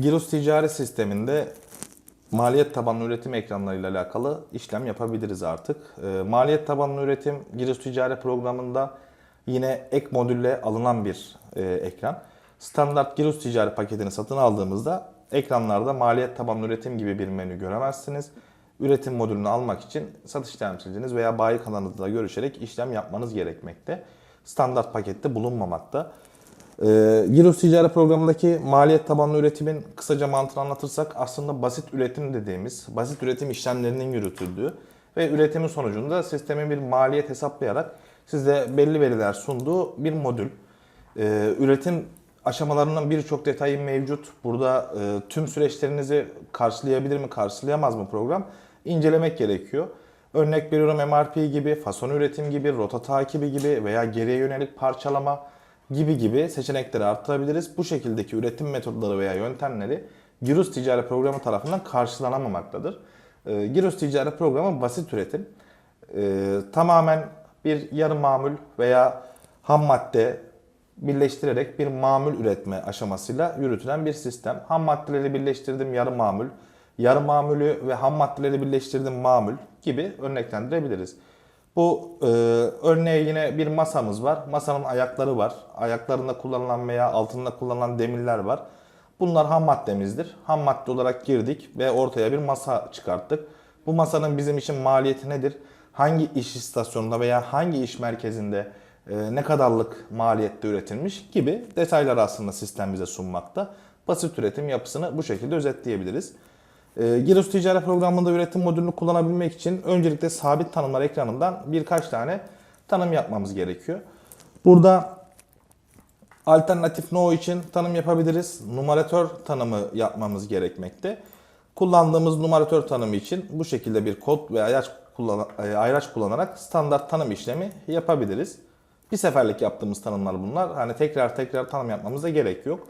Giros ticari sisteminde maliyet tabanlı üretim ekranlarıyla alakalı işlem yapabiliriz artık. Ee, maliyet tabanlı üretim Giros ticari programında yine ek modülle alınan bir e, ekran. Standart Giros ticari paketini satın aldığımızda ekranlarda maliyet tabanlı üretim gibi bir menü göremezsiniz. Üretim modülünü almak için satış temsilciniz veya bayi kanalınızla görüşerek işlem yapmanız gerekmekte. Standart pakette bulunmamakta. Ee, Giros Ticari Programı'ndaki maliyet tabanlı üretimin kısaca mantığını anlatırsak aslında basit üretim dediğimiz, basit üretim işlemlerinin yürütüldüğü ve üretimin sonucunda sistemin bir maliyet hesaplayarak size belli veriler sunduğu bir modül. Ee, üretim aşamalarının birçok detayı mevcut. Burada e, tüm süreçlerinizi karşılayabilir mi, karşılayamaz mı program? İncelemek gerekiyor. Örnek veriyorum MRP gibi, fason üretim gibi, rota takibi gibi veya geriye yönelik parçalama gibi gibi seçenekleri arttırabiliriz. Bu şekildeki üretim metodları veya yöntemleri Giros Ticari Programı tarafından karşılanamamaktadır. Ee, Giros Ticari Programı basit üretim. Ee, tamamen bir yarı mamul veya ham madde birleştirerek bir mamul üretme aşamasıyla yürütülen bir sistem. Ham maddeleri birleştirdim yarı mamul, yarı mamulü ve ham maddeleri birleştirdim mamul gibi örneklendirebiliriz. Bu e, örneğe yine bir masamız var. Masanın ayakları var. Ayaklarında kullanılan veya altında kullanılan demirler var. Bunlar ham maddemizdir. Ham madde olarak girdik ve ortaya bir masa çıkarttık. Bu masanın bizim için maliyeti nedir? Hangi iş istasyonunda veya hangi iş merkezinde e, ne kadarlık maliyette üretilmiş gibi detaylar aslında sistem bize sunmakta. Basit üretim yapısını bu şekilde özetleyebiliriz. E, Giros Ticari Programı'nda üretim modülünü kullanabilmek için öncelikle sabit tanımlar ekranından birkaç tane tanım yapmamız gerekiyor. Burada alternatif no için tanım yapabiliriz. Numaratör tanımı yapmamız gerekmekte. Kullandığımız numaratör tanımı için bu şekilde bir kod ve ayraç, kullan e, ayraç kullanarak standart tanım işlemi yapabiliriz. Bir seferlik yaptığımız tanımlar bunlar. Hani tekrar tekrar tanım yapmamıza gerek yok.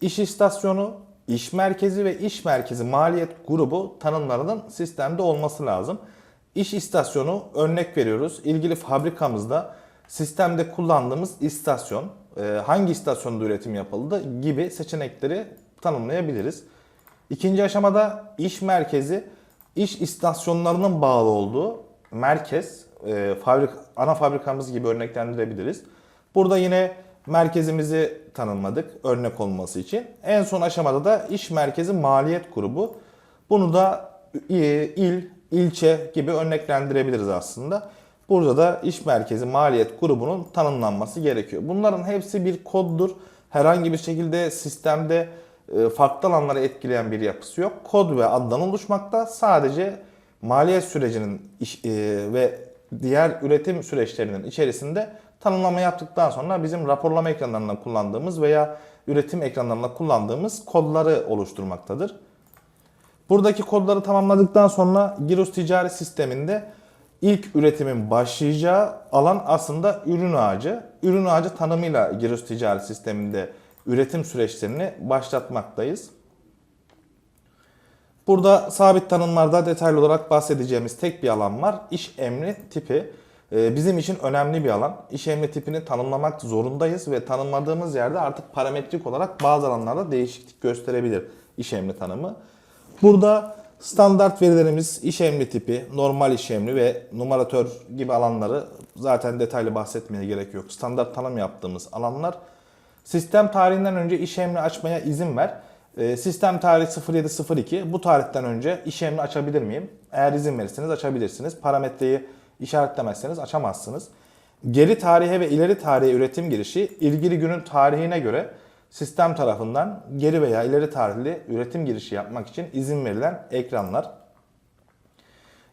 İş istasyonu, iş merkezi ve iş merkezi maliyet grubu tanımlarının sistemde olması lazım. İş istasyonu örnek veriyoruz. İlgili fabrikamızda sistemde kullandığımız istasyon, e, hangi istasyonda üretim yapıldı gibi seçenekleri tanımlayabiliriz. İkinci aşamada iş merkezi, iş istasyonlarının bağlı olduğu merkez, e, fabrik, ana fabrikamız gibi örneklendirebiliriz. Burada yine merkezimizi tanımladık örnek olması için. En son aşamada da iş merkezi maliyet grubu. Bunu da il, ilçe gibi örneklendirebiliriz aslında. Burada da iş merkezi maliyet grubunun tanımlanması gerekiyor. Bunların hepsi bir koddur. Herhangi bir şekilde sistemde e, farklı alanları etkileyen bir yapısı yok. Kod ve addan oluşmakta. Sadece maliyet sürecinin e, ve diğer üretim süreçlerinin içerisinde tanımlama yaptıktan sonra bizim raporlama ekranlarında kullandığımız veya üretim ekranlarında kullandığımız kodları oluşturmaktadır. Buradaki kodları tamamladıktan sonra Giros ticari sisteminde ilk üretimin başlayacağı alan aslında ürün ağacı. Ürün ağacı tanımıyla Giros ticari sisteminde üretim süreçlerini başlatmaktayız. Burada sabit tanımlarda detaylı olarak bahsedeceğimiz tek bir alan var. İş emri tipi. Ee, Bizim için önemli bir alan. İş emri tipini tanımlamak zorundayız ve tanımladığımız yerde artık parametrik olarak bazı alanlarda değişiklik gösterebilir iş emri tanımı. Burada standart verilerimiz iş emri tipi, normal iş emri ve numaratör gibi alanları zaten detaylı bahsetmeye gerek yok. Standart tanım yaptığımız alanlar. Sistem tarihinden önce iş emri açmaya izin ver. Ee, Sistem tarihi 0702. Bu tarihten önce iş emri açabilir miyim? Eğer izin verirseniz açabilirsiniz. Parametreyi işaretlemezseniz açamazsınız. Geri tarihe ve ileri tarihe üretim girişi ilgili günün tarihine göre sistem tarafından geri veya ileri tarihli üretim girişi yapmak için izin verilen ekranlar.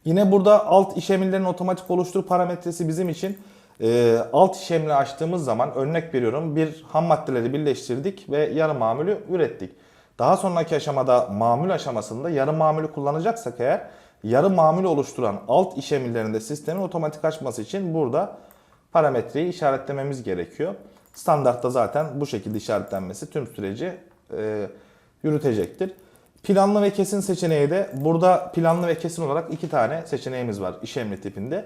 Yine burada alt işlemlerin otomatik oluştur parametresi bizim için e, alt işlemini açtığımız zaman örnek veriyorum bir ham maddeleri birleştirdik ve yarı mamülü ürettik. Daha sonraki aşamada mamül aşamasında yarı mamülü kullanacaksak eğer yarı mamülü oluşturan alt işlemlerinde sistemin otomatik açması için burada parametreyi işaretlememiz gerekiyor. Standartta zaten bu şekilde işaretlenmesi tüm süreci e, yürütecektir. Planlı ve kesin seçeneği de burada planlı ve kesin olarak iki tane seçeneğimiz var iş emri tipinde.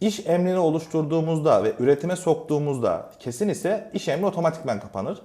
İş emrini oluşturduğumuzda ve üretime soktuğumuzda kesin ise iş emri otomatikman kapanır.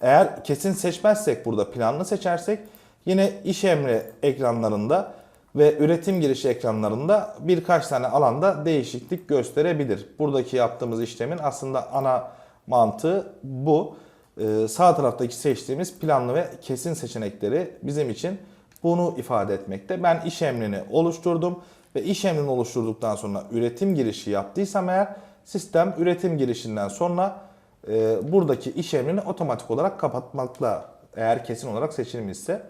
Eğer kesin seçmezsek burada planlı seçersek yine iş emri ekranlarında ve üretim girişi ekranlarında birkaç tane alanda değişiklik gösterebilir. Buradaki yaptığımız işlemin aslında ana mantığı bu. Ee, sağ taraftaki seçtiğimiz planlı ve kesin seçenekleri bizim için bunu ifade etmekte. Ben iş emrini oluşturdum ve iş emrini oluşturduktan sonra üretim girişi yaptıysam eğer sistem üretim girişinden sonra e, buradaki iş emrini otomatik olarak kapatmakla eğer kesin olarak seçilmişse.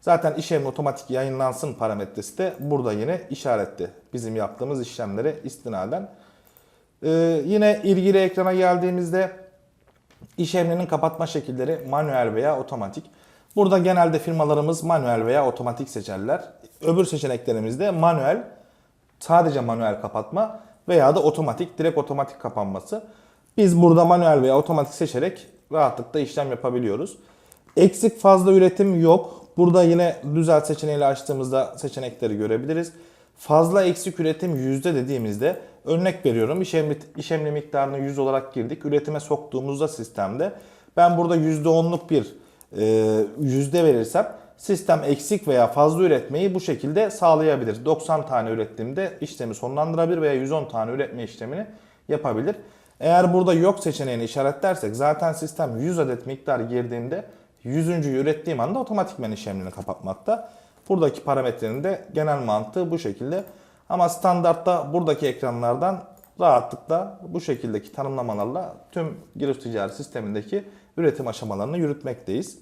Zaten iş emri otomatik yayınlansın parametresi de burada yine işaretli. Bizim yaptığımız işlemlere istinaden. Ee, yine ilgili ekrana geldiğimizde iş kapatma şekilleri manuel veya otomatik. Burada genelde firmalarımız manuel veya otomatik seçerler. Öbür seçeneklerimizde manuel, sadece manuel kapatma veya da otomatik, direkt otomatik kapanması. Biz burada manuel veya otomatik seçerek rahatlıkla işlem yapabiliyoruz. Eksik fazla üretim yok. Burada yine düzelt seçeneğiyle açtığımızda seçenekleri görebiliriz. Fazla eksik üretim yüzde dediğimizde örnek veriyorum iş emri, iş emri miktarını 100 olarak girdik. Üretime soktuğumuzda sistemde ben burada %10'luk bir e, yüzde verirsem sistem eksik veya fazla üretmeyi bu şekilde sağlayabilir. 90 tane ürettiğimde işlemi sonlandırabilir veya 110 tane üretme işlemini yapabilir. Eğer burada yok seçeneğini işaretlersek zaten sistem 100 adet miktar girdiğinde 100. ürettiğim anda otomatikmen işlemini kapatmakta. Buradaki parametrenin de genel mantığı bu şekilde. Ama standartta buradaki ekranlardan rahatlıkla bu şekildeki tanımlamalarla tüm giriş ticaret sistemindeki üretim aşamalarını yürütmekteyiz.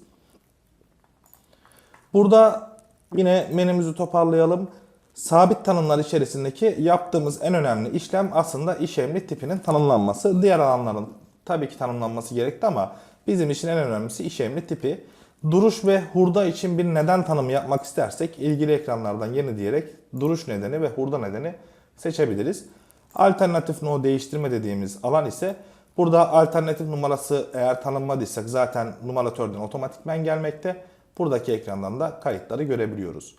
Burada yine menümüzü toparlayalım. Sabit tanımlar içerisindeki yaptığımız en önemli işlem aslında iş tipinin tanımlanması. Diğer alanların tabii ki tanımlanması gerekti ama bizim için en önemlisi iş emri tipi. Duruş ve hurda için bir neden tanımı yapmak istersek ilgili ekranlardan yeni diyerek duruş nedeni ve hurda nedeni seçebiliriz. Alternatif no değiştirme dediğimiz alan ise burada alternatif numarası eğer tanımladıysak zaten numaratörden otomatikmen gelmekte. Buradaki ekrandan da kayıtları görebiliyoruz.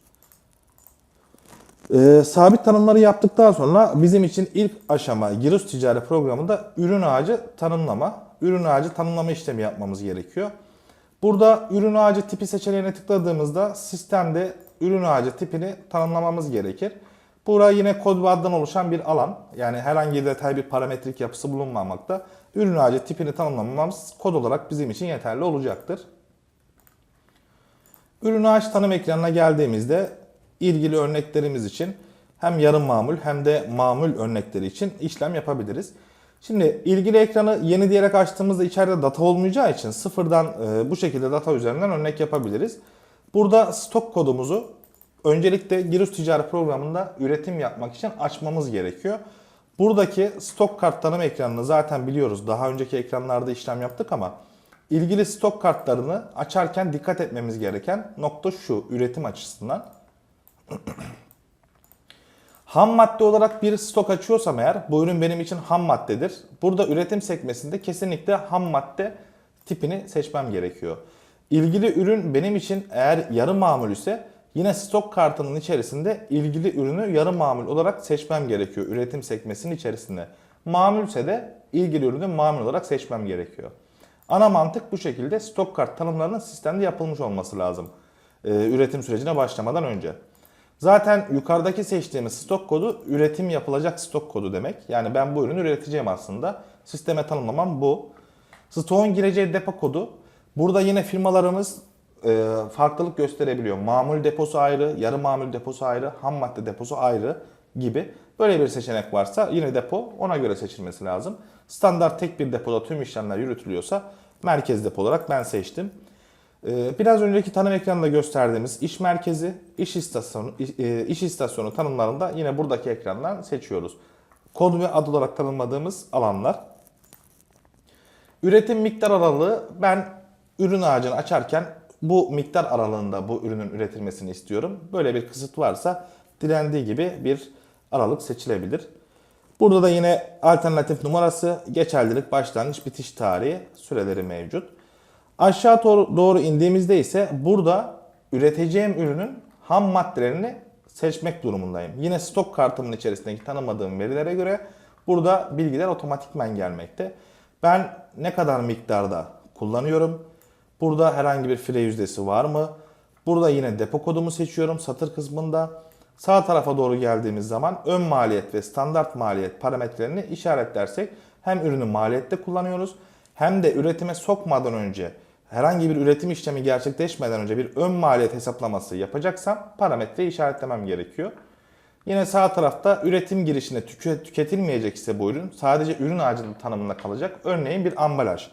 Ee, sabit tanımları yaptıktan sonra bizim için ilk aşama giriş ticaret programında ürün ağacı tanımlama, ürün ağacı tanımlama işlemi yapmamız gerekiyor. Burada ürün ağacı tipi seçeneğine tıkladığımızda sistemde ürün ağacı tipini tanımlamamız gerekir. Burası yine kod ve oluşan bir alan. Yani herhangi detay bir parametrik yapısı bulunmamakta. Ürün ağacı tipini tanımlamamız kod olarak bizim için yeterli olacaktır. Ürün ağaç tanım ekranına geldiğimizde ilgili örneklerimiz için hem yarım mamul hem de mamul örnekleri için işlem yapabiliriz. Şimdi ilgili ekranı yeni diyerek açtığımızda içeride data olmayacağı için sıfırdan e, bu şekilde data üzerinden örnek yapabiliriz. Burada stok kodumuzu öncelikle giriş ticaret programında üretim yapmak için açmamız gerekiyor. Buradaki stok kart tanım ekranını zaten biliyoruz. Daha önceki ekranlarda işlem yaptık ama ilgili stok kartlarını açarken dikkat etmemiz gereken nokta şu üretim açısından. Ham madde olarak bir stok açıyorsam eğer bu ürün benim için ham maddedir. Burada üretim sekmesinde kesinlikle ham madde tipini seçmem gerekiyor. İlgili ürün benim için eğer yarı mamul ise yine stok kartının içerisinde ilgili ürünü yarı mamul olarak seçmem gerekiyor üretim sekmesinin içerisinde. Mamulse de ilgili ürünü mamul olarak seçmem gerekiyor. Ana mantık bu şekilde stok kart tanımlarının sistemde yapılmış olması lazım. Ee, üretim sürecine başlamadan önce. Zaten yukarıdaki seçtiğimiz stok kodu üretim yapılacak stok kodu demek. Yani ben bu ürünü üreteceğim aslında. Sisteme tanımlamam bu. Stoğun gireceği depo kodu. Burada yine firmalarımız e, farklılık gösterebiliyor. Mamul deposu ayrı, yarı mamul deposu ayrı, ham madde deposu ayrı gibi. Böyle bir seçenek varsa yine depo ona göre seçilmesi lazım. Standart tek bir depoda tüm işlemler yürütülüyorsa merkez depo olarak ben seçtim. Ee, Biraz önceki tanım ekranında gösterdiğimiz iş merkezi, iş istasyonu, e, iş istasyonu tanımlarında yine buradaki ekrandan seçiyoruz. Kod ve ad olarak tanımladığımız alanlar. Üretim miktar aralığı ben ürün ağacını açarken bu miktar aralığında bu ürünün üretilmesini istiyorum. Böyle bir kısıt varsa dilendiği gibi bir aralık seçilebilir. Burada da yine alternatif numarası, geçerlilik, başlangıç, bitiş tarihi süreleri mevcut. Aşağı doğru, indiğimizde ise burada üreteceğim ürünün ham maddelerini seçmek durumundayım. Yine stok kartımın içerisindeki tanımadığım verilere göre burada bilgiler otomatikmen gelmekte. Ben ne kadar miktarda kullanıyorum, Burada herhangi bir fire yüzdesi var mı? Burada yine depo kodumu seçiyorum satır kısmında. Sağ tarafa doğru geldiğimiz zaman ön maliyet ve standart maliyet parametrelerini işaretlersek hem ürünü maliyette kullanıyoruz hem de üretime sokmadan önce herhangi bir üretim işlemi gerçekleşmeden önce bir ön maliyet hesaplaması yapacaksam parametreyi işaretlemem gerekiyor. Yine sağ tarafta üretim girişinde tüke- tüketilmeyecek ise bu ürün sadece ürün ağacının tanımında kalacak. Örneğin bir ambalaj.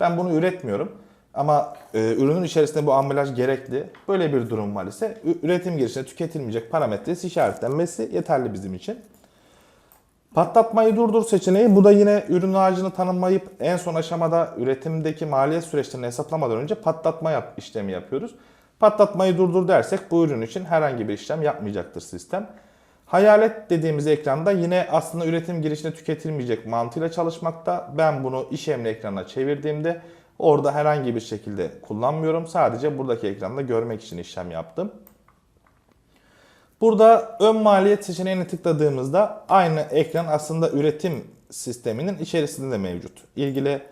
Ben bunu üretmiyorum ama e, ürünün içerisinde bu ambalaj gerekli. Böyle bir durum var ise üretim girişinde tüketilmeyecek parametresi işaretlenmesi yeterli bizim için. Patlatmayı durdur seçeneği bu da yine ürün ağacını tanımlayıp en son aşamada üretimdeki maliyet süreçlerini hesaplamadan önce patlatma yap, işlemi yapıyoruz. Patlatmayı durdur dersek bu ürün için herhangi bir işlem yapmayacaktır sistem. Hayalet dediğimiz ekranda yine aslında üretim girişinde tüketilmeyecek mantığıyla çalışmakta. Ben bunu iş emri ekranına çevirdiğimde orada herhangi bir şekilde kullanmıyorum. Sadece buradaki ekranda görmek için işlem yaptım. Burada ön maliyet seçeneğine tıkladığımızda aynı ekran aslında üretim sisteminin içerisinde de mevcut. İlgili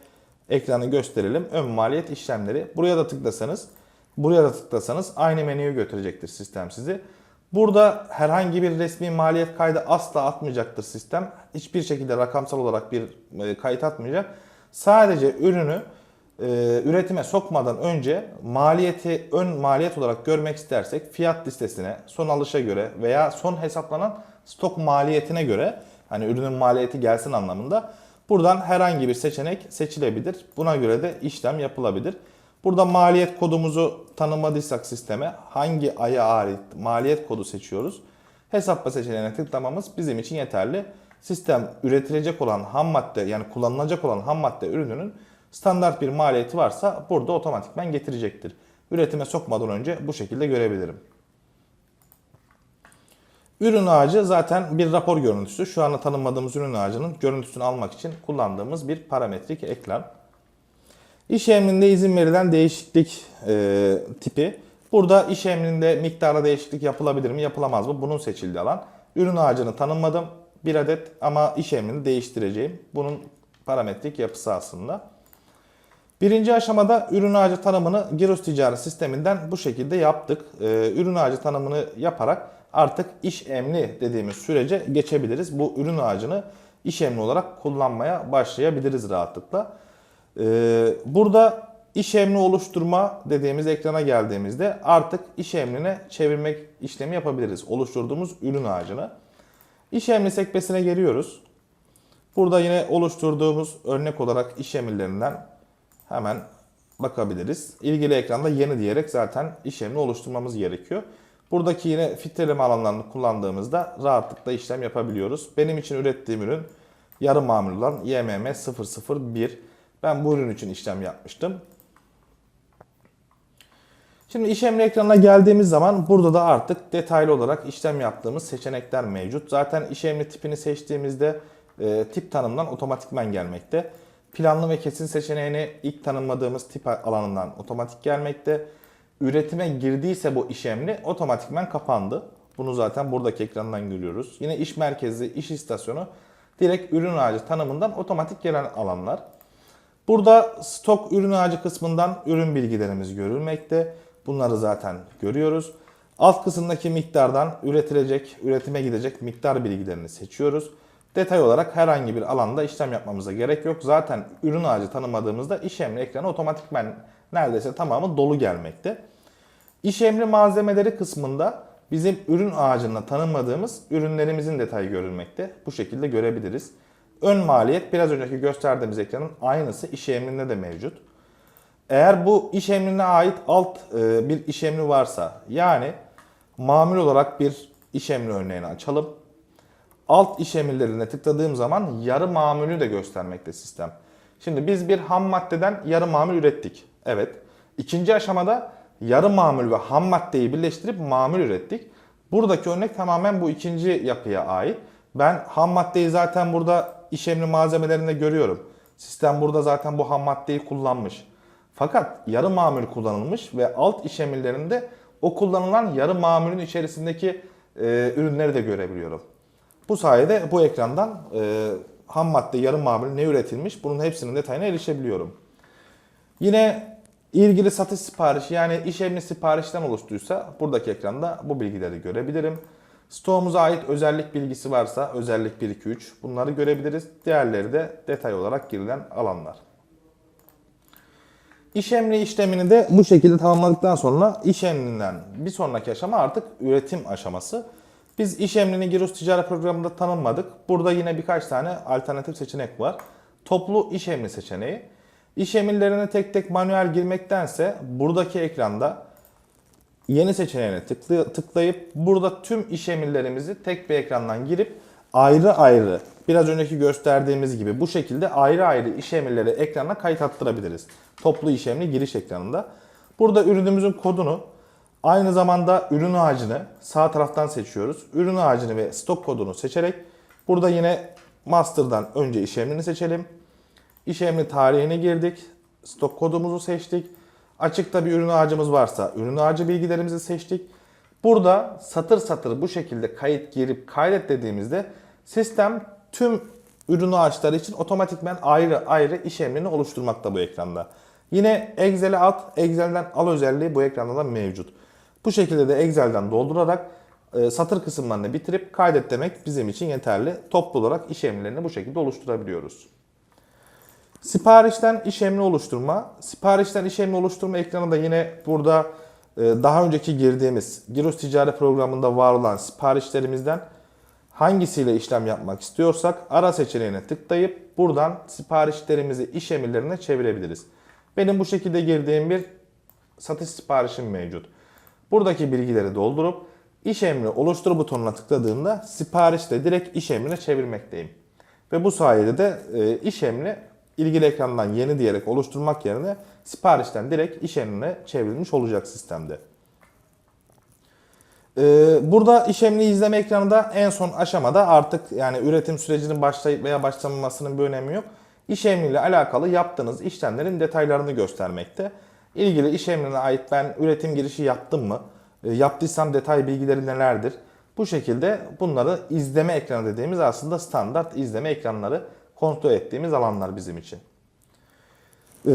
ekranı gösterelim. Ön maliyet işlemleri. Buraya da tıklasanız, buraya da tıklasanız aynı menüye götürecektir sistem sizi. Burada herhangi bir resmi maliyet kaydı asla atmayacaktır sistem. Hiçbir şekilde rakamsal olarak bir e, kayıt atmayacak. Sadece ürünü e, üretime sokmadan önce maliyeti ön maliyet olarak görmek istersek fiyat listesine, son alışa göre veya son hesaplanan stok maliyetine göre hani ürünün maliyeti gelsin anlamında buradan herhangi bir seçenek seçilebilir. Buna göre de işlem yapılabilir. Burada maliyet kodumuzu tanımadıysak sisteme hangi aya ait maliyet kodu seçiyoruz. Hesapla seçeneğine tıklamamız bizim için yeterli. Sistem üretilecek olan ham madde yani kullanılacak olan ham madde ürününün standart bir maliyeti varsa burada otomatikman getirecektir. Üretime sokmadan önce bu şekilde görebilirim. Ürün ağacı zaten bir rapor görüntüsü. Şu anda tanımladığımız ürün ağacının görüntüsünü almak için kullandığımız bir parametrik ekran. İş emrinde izin verilen değişiklik e, tipi. Burada iş emrinde miktarda değişiklik yapılabilir mi yapılamaz mı? Bunun seçildiği alan. Ürün ağacını tanımladım. Bir adet ama iş emrini değiştireceğim. Bunun parametrik yapısı aslında. Birinci aşamada ürün ağacı tanımını Giros Ticaret Sisteminden bu şekilde yaptık. Ee, ürün ağacı tanımını yaparak artık iş emni dediğimiz sürece geçebiliriz. Bu ürün ağacını iş emni olarak kullanmaya başlayabiliriz rahatlıkla. Ee, burada iş emni oluşturma dediğimiz ekrana geldiğimizde artık iş emrine çevirmek işlemi yapabiliriz. Oluşturduğumuz ürün ağacını. İş emri sekmesine geliyoruz. Burada yine oluşturduğumuz örnek olarak iş emirlerinden hemen bakabiliriz. İlgili ekranda yeni diyerek zaten iş emri oluşturmamız gerekiyor. Buradaki yine filtreleme alanlarını kullandığımızda rahatlıkla işlem yapabiliyoruz. Benim için ürettiğim ürün yarı mamul olan YMM 001. Ben bu ürün için işlem yapmıştım. Şimdi iş emri ekranına geldiğimiz zaman burada da artık detaylı olarak işlem yaptığımız seçenekler mevcut. Zaten iş emri tipini seçtiğimizde e, tip tanımdan otomatikman gelmekte. Planlı ve kesin seçeneğini ilk tanımladığımız tip alanından otomatik gelmekte. Üretime girdiyse bu iş emri otomatikman kapandı. Bunu zaten buradaki ekrandan görüyoruz. Yine iş merkezi, iş istasyonu direkt ürün ağacı tanımından otomatik gelen alanlar. Burada stok ürün ağacı kısmından ürün bilgilerimiz görülmekte. Bunları zaten görüyoruz. Alt kısımdaki miktardan üretilecek, üretime gidecek miktar bilgilerini seçiyoruz. Detay olarak herhangi bir alanda işlem yapmamıza gerek yok. Zaten ürün ağacı tanımadığımızda iş emri ekranı otomatikmen neredeyse tamamı dolu gelmekte. İş emri malzemeleri kısmında bizim ürün ağacında tanımladığımız ürünlerimizin detayı görülmekte. Bu şekilde görebiliriz. Ön maliyet biraz önceki gösterdiğimiz ekranın aynısı iş emrinde de mevcut. Eğer bu iş emrine ait alt e, bir iş emri varsa yani mamul olarak bir iş emri örneğini açalım. Alt iş emirlerine tıkladığım zaman yarı mamulü de göstermekte sistem. Şimdi biz bir ham maddeden yarı mamul ürettik. Evet. İkinci aşamada yarı mamul ve ham maddeyi birleştirip mamul ürettik. Buradaki örnek tamamen bu ikinci yapıya ait. Ben ham maddeyi zaten burada iş emri malzemelerinde görüyorum. Sistem burada zaten bu ham maddeyi kullanmış. Fakat yarı mamül kullanılmış ve alt iş emirlerinde o kullanılan yarı mamülün içerisindeki e, ürünleri de görebiliyorum. Bu sayede bu ekrandan e, ham madde yarı mamül ne üretilmiş bunun hepsinin detayına erişebiliyorum. Yine İlgili satış siparişi yani iş emni siparişten oluştuysa buradaki ekranda bu bilgileri görebilirim. Stoğumuza ait özellik bilgisi varsa özellik 1, 2, 3 bunları görebiliriz. Diğerleri de detay olarak girilen alanlar. İş emri işlemini de bu şekilde tamamladıktan sonra iş emrinden bir sonraki aşama artık üretim aşaması. Biz iş emrini Giros Ticaret Programı'nda tanımladık. Burada yine birkaç tane alternatif seçenek var. Toplu iş emri seçeneği. İş emirlerine tek tek manuel girmektense buradaki ekranda yeni seçeneğine tıklay- tıklayıp burada tüm iş emirlerimizi tek bir ekrandan girip ayrı ayrı biraz önceki gösterdiğimiz gibi bu şekilde ayrı ayrı iş emirleri ekrana kayıt attırabiliriz. Toplu iş emri giriş ekranında. Burada ürünümüzün kodunu aynı zamanda ürün ağacını sağ taraftan seçiyoruz. Ürün ağacını ve stok kodunu seçerek burada yine master'dan önce iş emrini seçelim. İş emri tarihini girdik. Stok kodumuzu seçtik. Açıkta bir ürün ağacımız varsa ürün ağacı bilgilerimizi seçtik. Burada satır satır bu şekilde kayıt girip kaydet dediğimizde sistem tüm ürün ağaçları için otomatikmen ayrı ayrı iş emrini oluşturmakta bu ekranda. Yine Excel'e at, Excel'den al özelliği bu ekranda da mevcut. Bu şekilde de Excel'den doldurarak e, satır kısımlarını bitirip kaydet demek bizim için yeterli. Toplu olarak iş emirlerini bu şekilde oluşturabiliyoruz. Siparişten iş emri oluşturma. Siparişten iş emri oluşturma ekranı da yine burada e, daha önceki girdiğimiz Giros Ticaret Programı'nda var olan siparişlerimizden hangisiyle işlem yapmak istiyorsak ara seçeneğine tıklayıp buradan siparişlerimizi iş emirlerine çevirebiliriz. Benim bu şekilde girdiğim bir satış siparişim mevcut. Buradaki bilgileri doldurup iş emri oluştur butonuna tıkladığımda siparişle direkt iş emrine çevirmekteyim. Ve bu sayede de e, iş emri ilgili ekrandan yeni diyerek oluşturmak yerine siparişten direkt iş emrine çevrilmiş olacak sistemde. Ee, burada iş emri izleme ekranında en son aşamada artık yani üretim sürecinin başlayıp veya başlamamasının bir önemi yok. İş emriyle alakalı yaptığınız işlemlerin detaylarını göstermekte. İlgili iş emrine ait ben üretim girişi yaptım mı? E, yaptıysam detay bilgileri nelerdir? Bu şekilde bunları izleme ekranı dediğimiz aslında standart izleme ekranları kontrol ettiğimiz alanlar bizim için. Ee,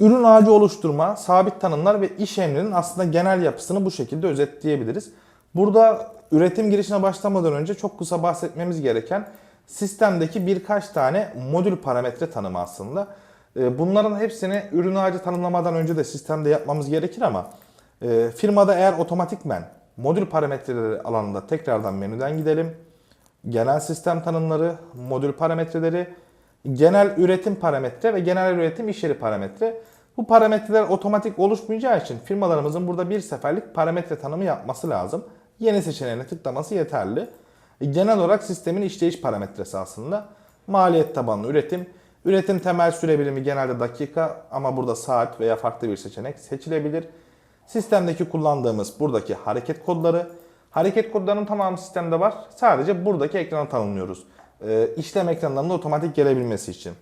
ürün ağacı oluşturma, sabit tanımlar ve iş emrinin aslında genel yapısını bu şekilde özetleyebiliriz. Burada üretim girişine başlamadan önce çok kısa bahsetmemiz gereken sistemdeki birkaç tane modül parametre tanımı aslında. Ee, bunların hepsini ürün ağacı tanımlamadan önce de sistemde yapmamız gerekir ama e, firmada eğer otomatikmen modül parametreleri alanında tekrardan menüden gidelim. Genel sistem tanımları, modül parametreleri, genel üretim parametre ve genel üretim iş yeri parametre. Bu parametreler otomatik oluşmayacağı için firmalarımızın burada bir seferlik parametre tanımı yapması lazım. Yeni seçeneğine tıklaması yeterli. Genel olarak sistemin işleyiş parametresi aslında. Maliyet tabanlı üretim. Üretim temel süre birimi genelde dakika ama burada saat veya farklı bir seçenek seçilebilir. Sistemdeki kullandığımız buradaki hareket kodları. Hareket kodlarının tamamı sistemde var. Sadece buradaki ekranı tanımlıyoruz. Ee, işlem ekranlarının otomatik gelebilmesi için.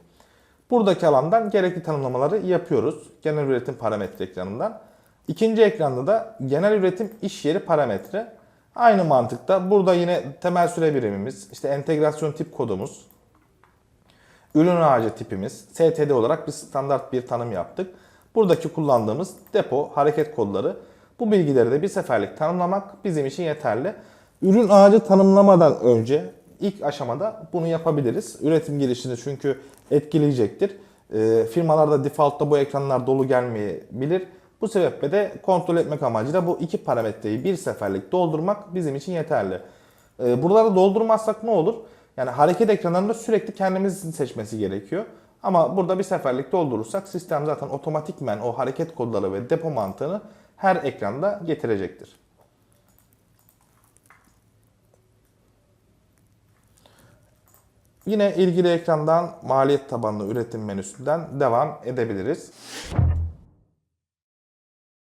Buradaki alandan gerekli tanımlamaları yapıyoruz. Genel üretim parametre ekranından. İkinci ekranda da genel üretim iş yeri parametre. Aynı mantıkta burada yine temel süre birimimiz, işte entegrasyon tip kodumuz, ürün ağacı tipimiz, STD olarak bir standart bir tanım yaptık. Buradaki kullandığımız depo, hareket kodları bu bilgileri de bir seferlik tanımlamak bizim için yeterli. Ürün ağacı tanımlamadan önce ilk aşamada bunu yapabiliriz. Üretim girişini çünkü etkileyecektir. E, firmalarda default'ta bu ekranlar dolu gelmeyebilir. Bu sebeple de kontrol etmek amacıyla bu iki parametreyi bir seferlik doldurmak bizim için yeterli. E, buraları doldurmazsak ne olur? Yani hareket ekranlarında sürekli kendimizin seçmesi gerekiyor. Ama burada bir seferlik doldurursak sistem zaten otomatikmen o hareket kodları ve depo mantığını her ekranda getirecektir. Yine ilgili ekrandan maliyet tabanlı üretim menüsünden devam edebiliriz.